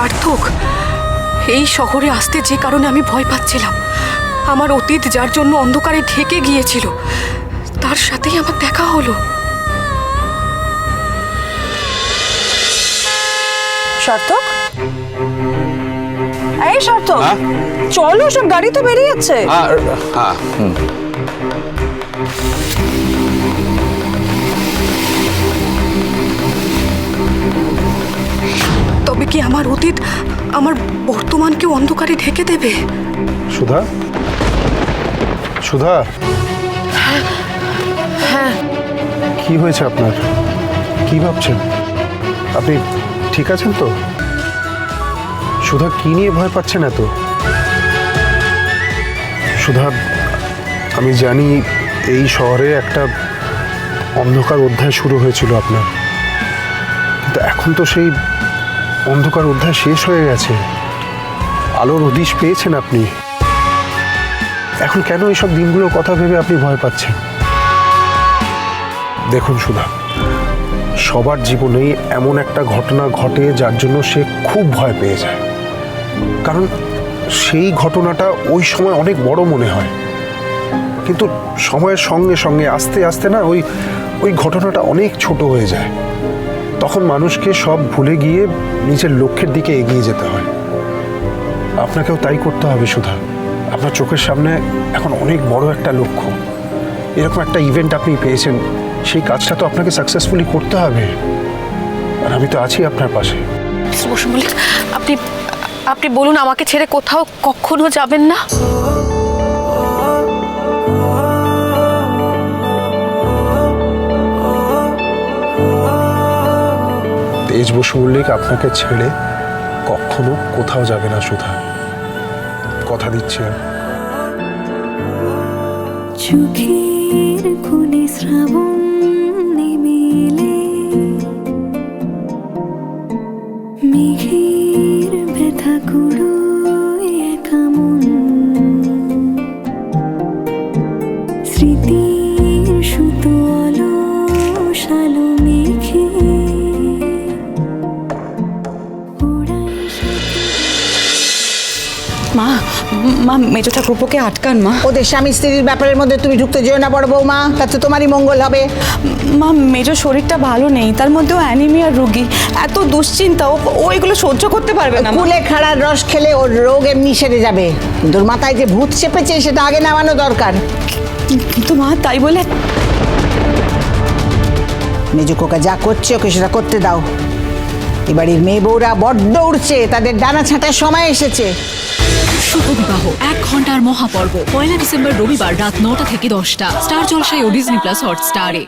সার্থক। এই শহরে আসতে যে কারণে আমি ভয় পাচ্ছিলাম। আমার অতীত যার জন্য অন্ধকারে ঢেকে গিয়েছিল তার সাথেই আমার দেখা হলো। সার্থক? এই সার্থক হ্যাঁ? চলো সব গাড়ি তো বেরিয়ে যাচ্ছে। আর হ্যাঁ। তবে কি আমার অতীত আমার বর্তমানকে অন্ধকারে ঢেকে দেবে? সুধা? সুধা? কি হয়েছে আপনার? কি ভাবছেন? আপনি ঠিক আছেন তো? সুধা কি নিয়ে ভয় পাচ্ছেন এত? সুধা আমি জানি এই শহরে একটা অন্ধকার অধ্যায় শুরু হয়েছিল আপনার। কিন্তু এখন তো সেই অন্ধকার অধ্যায় শেষ হয়ে গেছে। আলোর হদিশ পেয়েছেন আপনি। এখন কেন এইসব দিনগুলোর কথা ভেবে আপনি ভয় পাচ্ছেন? দেখুন সুধা, সবার জীবনেই এমন একটা ঘটনা ঘটে যার জন্য সে খুব ভয় পেয়ে যায়। কারণ সেই ঘটনাটা ওই সময় অনেক বড় মনে হয়। কিন্তু সময়ের সঙ্গে সঙ্গে আস্তে আস্তে না ওই ওই ঘটনাটা অনেক ছোট হয়ে যায়। তখন মানুষকে সব ভুলে গিয়ে নিজের লক্ষ্যের দিকে এগিয়ে যেতে হয়। আপনাকেও তাই করতে হবে সুধা। আপনার চোখের সামনে এখন অনেক বড় একটা লক্ষ্য। এরকম একটা ইভেন্ট আপনি পেয়েছেন, সেই কাজটা তো আপনাকে সাকসেসফুলি করতে হবে। আর আমি তো আছি আপনার পাশে। আপনি আপনি বলুন আমাকে ছেড়ে কোথাও কখনো যাবেন না? তেজ বসু মল্লিক আপনাকে ছেড়ে কখনো কোথাও যাবে না সুধা। কথা দিচ্ছি চোখের শ্রাবণ মা মা মেজো ঠাকুরপোকে আটকান মা। ওদের স্বামী স্ত্রীর ব্যাপারের মধ্যে তুমি ঢুকতে যেও না বড় বৌমা। তাতে তোমারই মঙ্গল হবে। মা মেজো শরীরটা ভালো নেই তার মধ্যেও অ্যানিমিয়ার রুগী। এত দুশ্চিন্তা ও এগুলো সহ্য করতে পারবে না মা। কুলে খাড়ার রস খেলে ওর রোগ এমনি সেরে যাবে। ওর মাথায় যে ভূত চেপেছে সেটা আগে নামানো দরকার। কিন্তু মা তাই বলে মেজু কোকা যা করছে ওকে সেটা করতে দাও। এবাড়ির মেয়ে বউরা বড্ড উঠছে তাদের ডানা ছাঁটার সময় এসেছে। শুভবিবাহ এক ঘণ্টার মহাপর্ব, পয়লা ডিসেম্বর রবিবার রাত নটা থেকে দশটা। স্টার জলসায় ও ডিজনি প্লাস হটস্টারে।